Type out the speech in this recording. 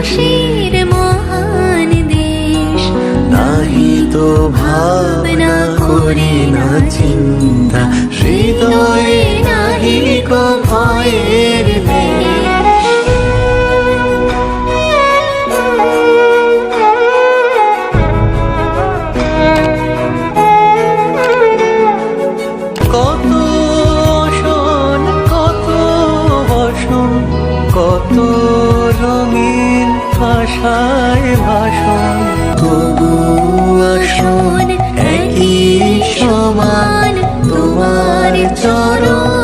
হাসির মহান দেশ। নাহি তো ভাবনা করি না চিন্তা ভাষায় ভাষণ তবু আসুন একই সমান তোমার চরণ।